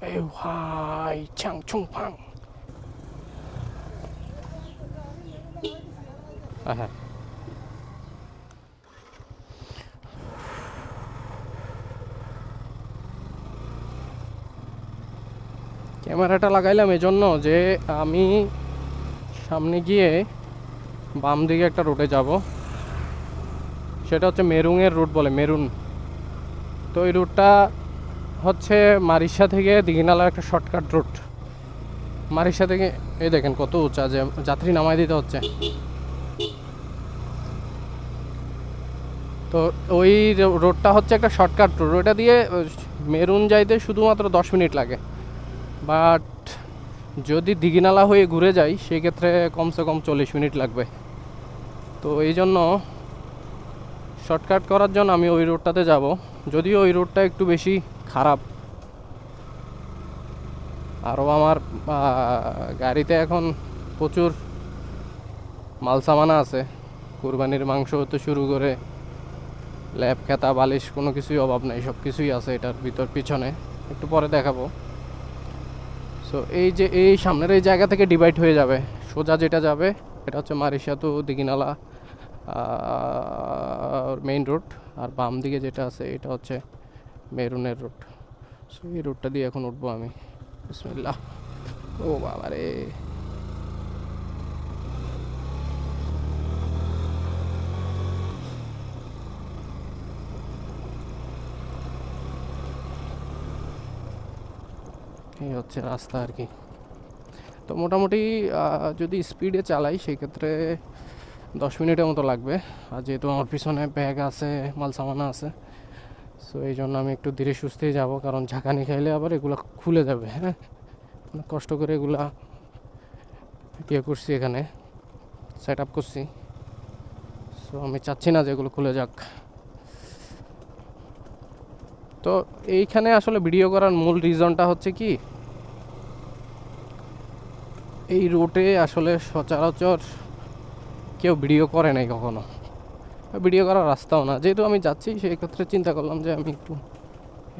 哎呦嗨，抢冲胖！哎嗨。ক্যামেরাটা লাগাইলাম এজন্য যে আমি সামনে গিয়ে বাম দিকে একটা রুটে যাব সেটা হচ্ছে মেরুংয়ের রুট বলে মেরুন তো এই রুটটা হচ্ছে মারিশা থেকে দিঘিনালার একটা শর্টকাট রুট মারিশা থেকে, এই দেখেন কত উঁচা যে যাত্রী নামাই দিতে হচ্ছে। তো ওই রোডটা হচ্ছে একটা শর্টকাট রোড ওইটা দিয়ে মেরুন যাইতে শুধুমাত্র দশ মিনিট লাগে। বাট যদি দিঘিনালা হয়ে ঘুরে যাই সেই ক্ষেত্রে কমসে কম চল্লিশ মিনিট লাগবে। তো এই জন্য শর্টকাট করার জন্য আমি ওই রোডটাতে যাব। যদিও ওই রোডটা একটু বেশি খারাপ। আরও আমার গাড়িতে এখন প্রচুর মাল সামানা আছে। কুরবানির মাংস হতে শুরু করে ল্যাব খেতা, বালিশ, কোনো কিছুই অভাব নেই সব কিছুই আছে এটার ভিতর পিছনে। একটু পরে দেখাবো। সো এই যে, এই সামনের এই জায়গা থেকে ডিভাইড হয়ে যাবে। সোজা যেটা যাবে, এটা হচ্ছে Marisha to Dighinala main road আর বাম দিকে যেটা আছে, এটা হচ্ছে মেরুনের রুট। সো এই রুটটা দিয়ে এখন উঠবো আমি। বিসমিল্লাহ। ও বাবা রে। এই হচ্ছে রাস্তা আর কি। তো মোটামুটি যদি স্পিডে চালাই, সেই ক্ষেত্রে দশ মিনিটের মতো লাগবে। আর যেহেতু আমার পিছনে ব্যাগ আছে মাল সামানা আছে সো এই জন্য আমি একটু ধীরে সুস্থেই যাব, কারণ ঝাঁকানি খাইলে আবার এগুলো খুলে যাবে হ্যাঁ? কষ্ট করে এগুলা ইয়ে করছি এখানে সেট আপ করছি। সো আমি চাচ্ছি না যে এগুলো খুলে যাক। তো, এইখানে আসলে ভিডিও করার মূল রিজনটা হচ্ছে কি? এই রুটে আসলে সচরাচর কেউ ভিডিও করে নাই কখনো। ভিডিও করার রাস্তাও না। যেহেতু আমি যাচ্ছি সেই ক্ষেত্রে চিন্তা করলাম যে আমি একটু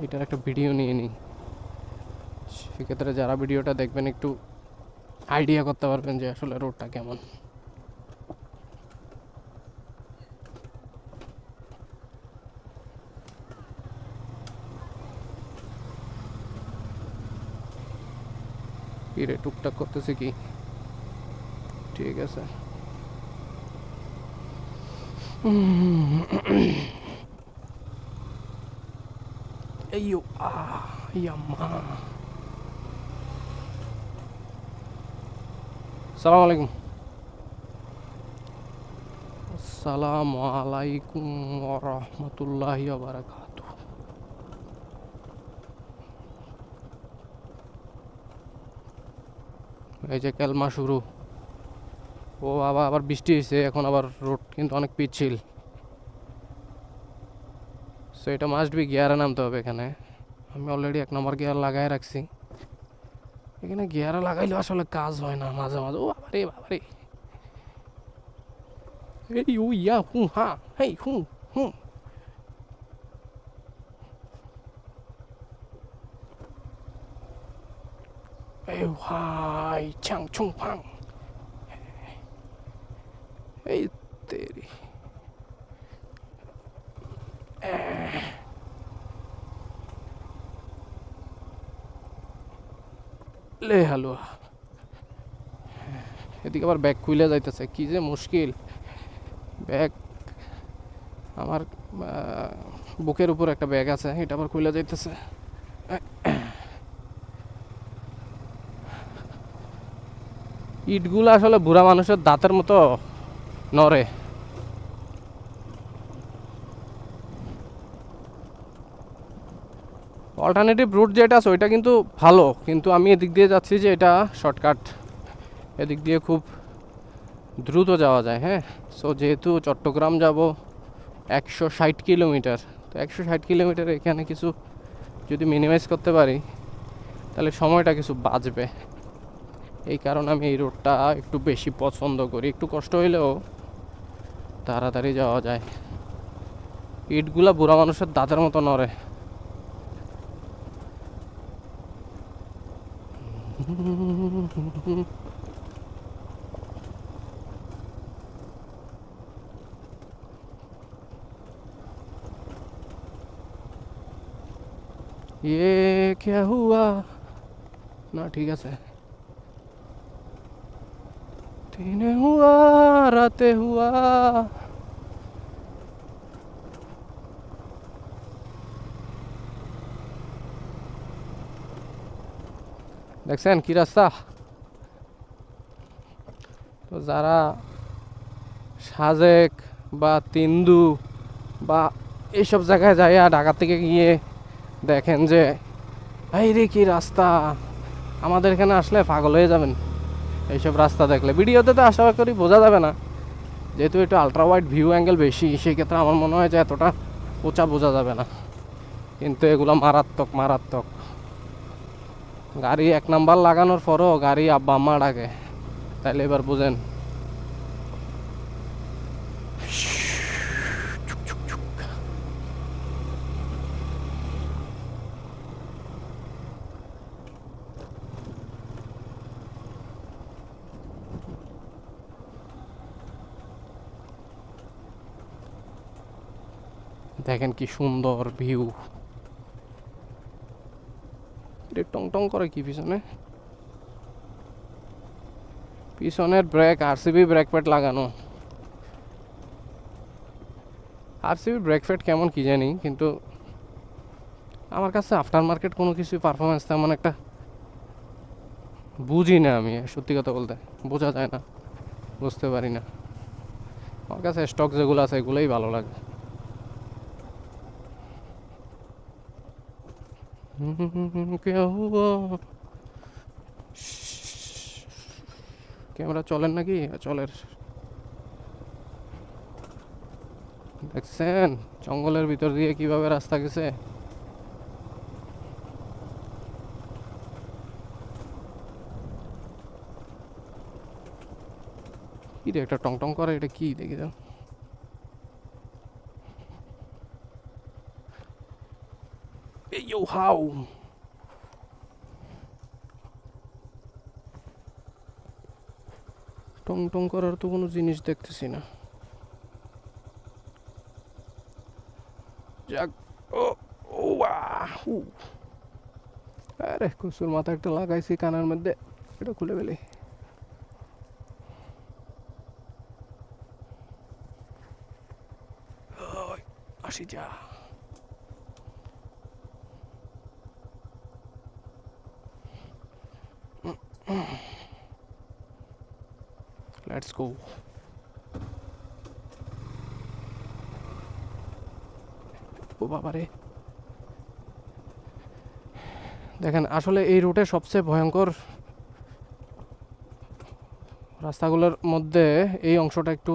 এটার একটা ভিডিও নিয়ে নিই। সেক্ষেত্রে যারা ভিডিওটা দেখবেন, একটু আইডিয়া করতে পারবেন যে আসলে রোডটা কেমন। টুকটাক করতেছে কি? ঠিক আছে। Ayo, ah, yamma. সালাম আলাইকুম আসসালামু আলাইকুম ওরহমতুল্লাহি বারাকাতু এই যে কেলমা শুরু ও আবার আবার বৃষ্টি হয়েছে এখন আবার রোড কিন্তু অনেক পিচ্ছিল। সো এটা মাস্ট বি গিয়ারে নামতে হবে এখানে। আমি অলরেডি এক নম্বর গিয়ার লাগাই রাখছি। এখানে গিয়ারে লাগাইলেও আসলে কাজ হয় না, মাঝে মাঝে। ও বাবারে বাবারে। এই, ও ইয়া, হু, হা, হেই, হু হু। এই হাই চাং চুং পাং এই তেরি। লে হালুয়া। এদিকে আবার ব্যাগ খুলে যাইতেছে, কি যে মুশকিল। ব্যাগ আমার বুকের উপর একটা ব্যাগ আছে, এটা আবার খুলে যাইতেছে। ইটগুলো আসলে বুড়া মানুষের দাঁতের মতো। নড়ে অল্টারনেটিভ রুট যেটা আছে, ওইটা কিন্তু ভালো, কিন্তু আমি এদিক দিয়ে যাচ্ছি যে এটা শর্টকাট এদিক দিয়ে খুব দ্রুত যাওয়া যায় হ্যাঁ? সো যেহেতু চট্টগ্রাম যাব একশো ষাট কিলোমিটার, তো একশো ষাট কিলোমিটার এখানে কিছু যদি মিনিমাইজ করতে পারি, তাহলে সময়টা কিছু বাঁচবে। এই কারণে আমি এই রোডটা একটু বেশি পছন্দ করি। একটু কষ্ট হইলেও তাড়াতাড়ি যাওয়া যায় ইটগুলা বুড়া মানুষের দাঁতের মতো নড়ে ये क्या हुआ না ঠিক আছে দিনে হুয়া রাতে হুয়া দেখছেন কি রাস্তা তো যারা সাজেক বা তিন্দু বা এইসব জায়গায় যাইয়া ঢাকা থেকে গিয়ে দেখেন যে এই রে কি রাস্তা আমাদের এখানে আসলে পাগল হয়ে যাবেন এইসব রাস্তা দেখলে। ভিডিওতে তো আশা করি বোঝা যাবে না। যেহেতু একটু আলট্রা ওয়াইড ভিউ অ্যাঙ্গেল বেশি, সেই ক্ষেত্রে আমার মনে হয় যে এতটা পোচা বোঝা যাবে না। কিন্তু এগুলো মারাত্মক মারাত্মক। গাড়ি এক নাম্বার লাগানোর পরও গাড়ি আব্বা আম্মা ডাকে। তাইলে এবার বুঝেন দেখেন কি সুন্দর ভিউ। টং টং করে কি পিছনে? পিছনের ব্রেক আরসিবি ব্রেক প্যাড লাগানো। আরসিবি ব্রেক প্যাড কেমন কি জানি, কিন্তু আমার কাছে আফটার মার্কেট কোনো কিছু পারফরমেন্স তেমন একটা বুঝি না আমি, সত্যি কথা বলতে। বোঝা যায় না, বুঝতে পারি না। আমার কাছে স্টক যেগুলো আছে এগুলোই ভালো লাগে। ক্যামেরা চলেন নাকি চলের দেখছেন জঙ্গলের ভিতর দিয়ে কীভাবে রাস্তা গেছে কি রে একটা টং টং করে এটা কি দেখি তো হাউ টং টং করার তো কোনো জিনিস দেখতেছি না যাক ও ও আরে কুসুর মাথা একটা লাগাইছি কানের মধ্যে এটা খুলে ফেলি আসি যা গো ও বাবারে দেখেন, আসলে এই রুটে সবচেয়ে ভয়ঙ্কর রাস্তাগুলোর মধ্যে এই অংশটা একটু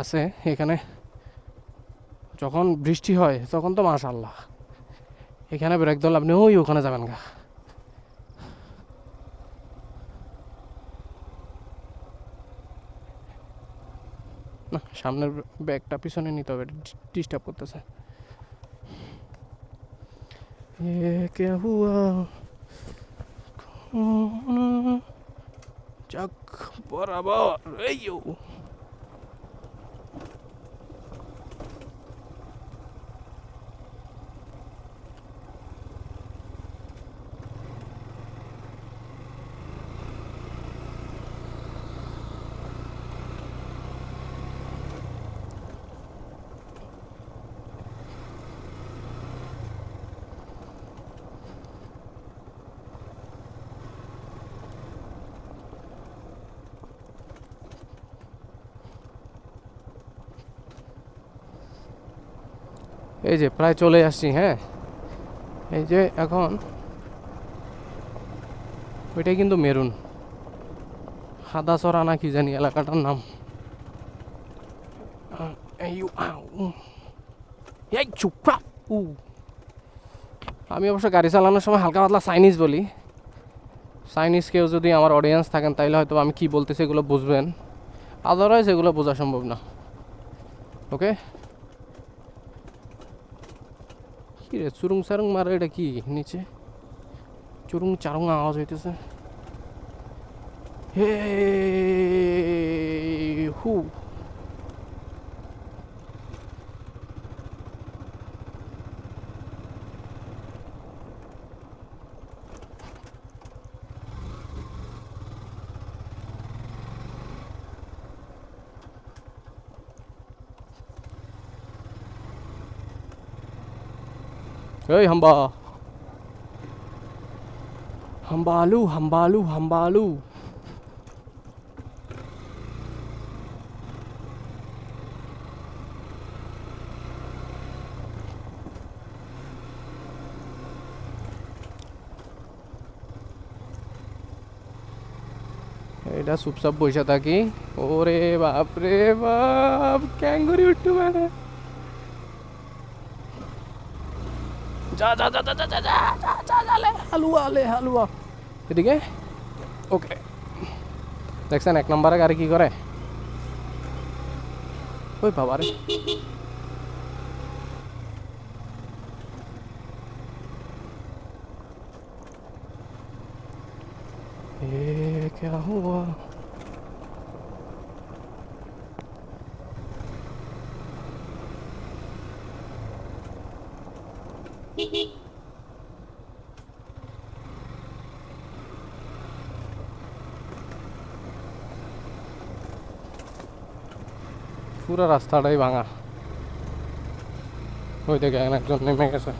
আছে এখানে। যখন বৃষ্টি হয়, তখন তো মাশাল্লাহ এখানে ব্রেক দল আপনি ওই ওখানে যাবেন গা। সামনের ব্যাগটা পিছনে নিতে হবে ডিস্টার্ব করতেছে ये क्या हुआ যাক বরাবর এই এই যে প্রায় চলে আসছি হ্যাঁ? এই যে এখন ওইটাই কিন্তু মেরুন। হাদাসরা না কি জানি এলাকাটার নাম। আমি অবশ্য গাড়ি চালানোর সময় হালকা পাতলা চাইনিজ বলি। চাইনিজ কেউ যদি আমার অডিয়েন্স থাকেন, তাইলে হয়তো আমি কি বলতেছি এগুলো বুঝবেন। আদারওয়াইজ এগুলো বোঝা সম্ভব না। ওকে কি রে চুরুং সারুং মারে এটা কি নিচে চুরুং চারুং আওয়াজ হইতেছে হে হু এই হাম্বা হাম্বালু হাম্বালু হাম্বালু এটা চুপচাপ বসে থাকি ওরে বাপ রে বাপ ক্যাঙ্গুরি উঠতে পারে যা যা যা যা যা যা যা যা যা যা লে হালুয়া লে হালুয়া এদিকে ওকে দেখছেন এক নম্বরে গাড়ি কি করে ওই বাবা রে ये क्या हुआ পুরো রাস্তাটাই ভাঙা। ওই দেখে একজন নেমে গেছে।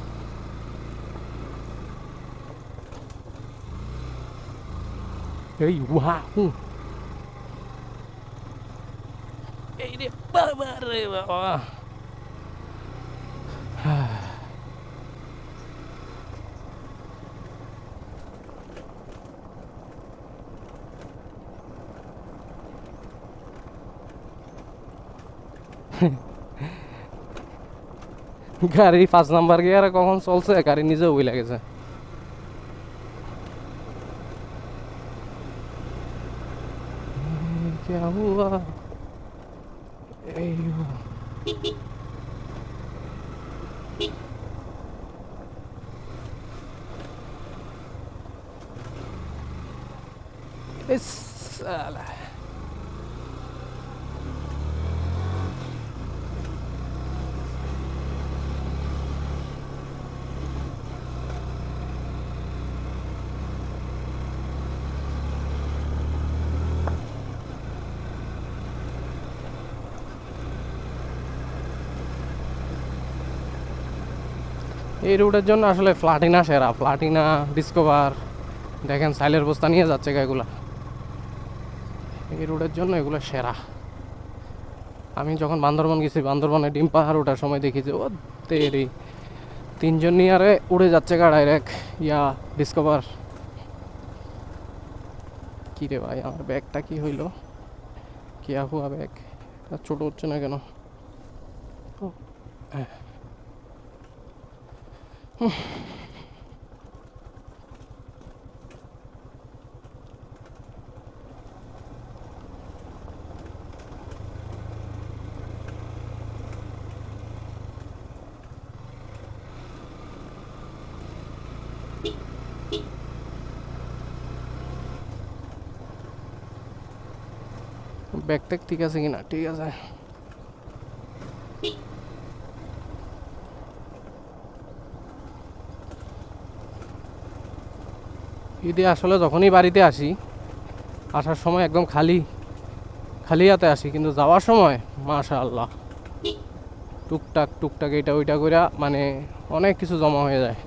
এই উহা, হু। এই রে বাবা রে বাবা। গাড়ি পাঁচ নাম্বার গিয়ারে কখন চলছে গাড়ি নিজেও বই লাগেছে क्या हुआ এই ইস সালা এই রুটের জন্য আসলে ফ্লাটিনা সেরা ফ্লাটিনা ডিসকভার দেখেন সাইলের বস্তা নিয়ে যাচ্ছে এগুলা। এই রুটের জন্য এগুলো সেরা। আমি যখন বান্দরবন গেছি, বান্দরবনে ডিম পাহাড় ওঠার সময় দেখি যে ও তেরি। তিনজন নিয়ে আরে উড়ে যাচ্ছে গা ডাইরেক্ট ইয়া ডিসকভার কী রে ভাই, আমার ব্যাগটা কি হইল? কিয়া হুয়া ব্যাগ? ছোটো হচ্ছে না কেন? হ্যাঁ। ব্যাগ ট্যাগ ঠিক আছে কিনা ঠিক আছে ঈদে আসলে যখনই বাড়িতে আসি আসার সময় একদম খালি খালি হাতে আসি। কিন্তু যাওয়ার সময় মাশা আল্লাহ টুকটাক টুকটাক এটা ওইটা করে মানে অনেক কিছু জমা হয়ে যায়।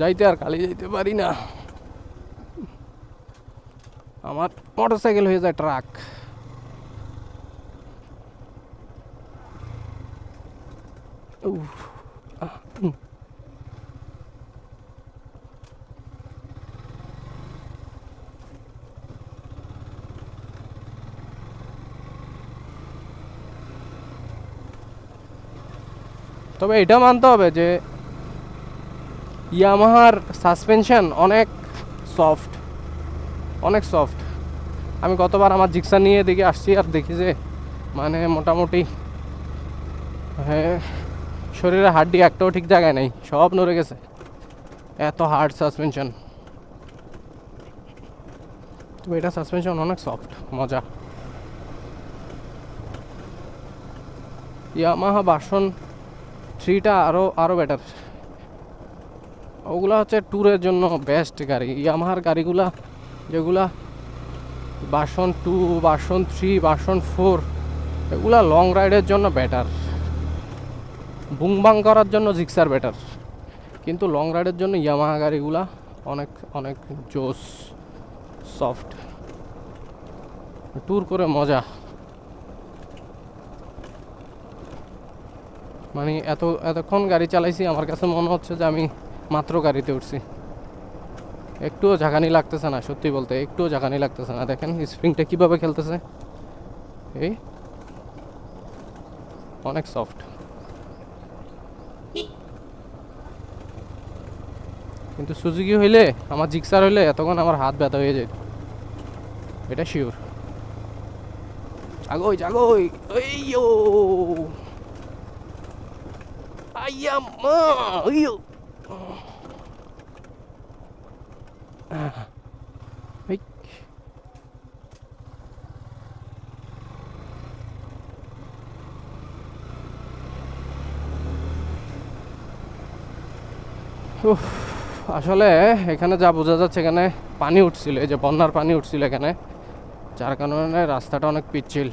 যাইতে আর খালি যাইতে পারি না। আমার মোটর সাইকেল হয়ে যায় ট্রাক। উফ, তবে এটা মানতে হবে যে ইয়ামাহার সাসপেনশন অনেক সফট অনেক সফট। আমি গতবার আমার জিক্সা নিয়ে দেখে আসছি আর দেখি যে মানে মোটামুটি হ্যাঁ শরীরের হাড্ডি একটাও ঠিক জায়গায় নেই, সব নড়ে গেছে। এত হার্ড সাসপেনশন তো এটা সাসপেনশন অনেক সফট মজা। ইয়ামাহা বাসন থ্রিটা আরও আরও বেটার ওগুলা হচ্ছে ট্যুরের জন্য বেস্ট গাড়ি। ইয়ামাহার গাড়িগুলা, যেগুলা বাসন টু বাসন থ্রি বাসন ফোর এগুলা লং রাইডের জন্য বেটার বুংবাং করার জন্য জিক্সার বেটার কিন্তু লং রাইডের জন্য ইয়ামাহা গাড়িগুলা অনেক অনেক জোস সফট ট্যুর করে মজা। মানে এত, এতক্ষণ গাড়ি চালাইছি, আমার কাছে মনে হচ্ছে যে আমি মাত্র গাড়িতে উঠছি। একটুও ঝাঁকানি লাগতেছে না, সত্যি বলতে, একটুও ঝাঁকানি লাগতেছে না। দেখেন, স্প্রিংটা কীভাবে খেলতেছে। এই, অনেক সফট কিন্তু সুজুকি হইলে, আমার জিক্সার হইলে এতক্ষণ আমার হাত ব্যথা হয়ে যেত। এটা শিওর জাগোই জাগোই ওইয়ো ওইয়ো এই উফ, আসলে এখানে যা বোঝা যাচ্ছে এখানে পানি উঠছিল এই যে বন্যার পানি উঠছিল এখানে যার কারণে রাস্তাটা অনেক পিচ্ছিল।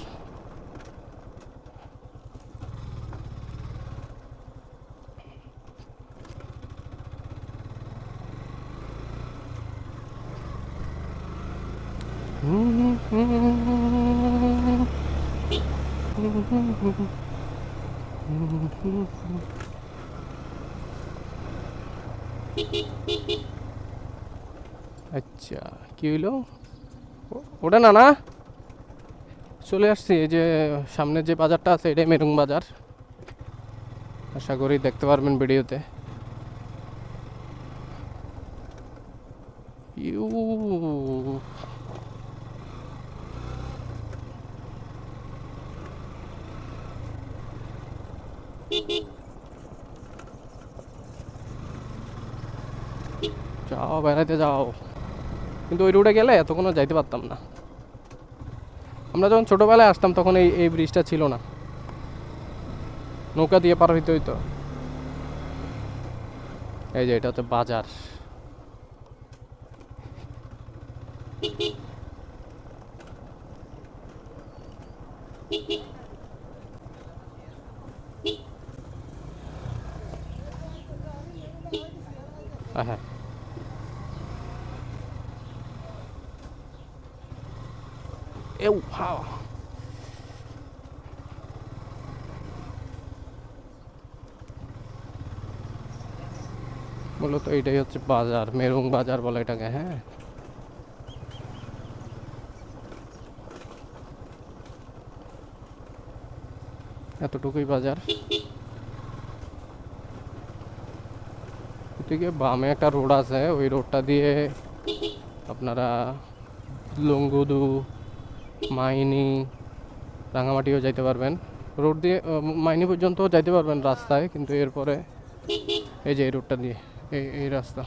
আচ্ছা কি হইল? ওটা না না। চলে আসছি, এই যে সামনে যে বাজারটা আছে, এটাই মেরুং বাজার। আশা করি দেখতে পারবেন ভিডিওতে। ইউ। যাও, বেড়াইতে যাও। কিন্তু ওই রুটে গেলে এতক্ষণও যাইতে পারতাম না। আমরা যখন ছোটোবেলায় আসতাম তখন এই এই ব্রিজটা ছিল না। নৌকা দিয়ে পার হইতে হইতো। এই যে, এটা হচ্ছে বাজার। মূলত এইটাই হচ্ছে বাজার, মেরুং বাজার বলে এটাকে হ্যাঁ? এতটুকুই বাজার। এদিকে বামে একটা রোড আছে, ওই রোডটা দিয়ে আপনারা লঙ্গুদু, মাইনি, রাঙামাটিও যাইতে পারবেন। রোড দিয়ে, মাইনি পর্যন্ত যাইতে পারবেন রাস্তায়, কিন্তু এরপরে এই যে এই রোডটা দিয়ে। এই এই রাস্তা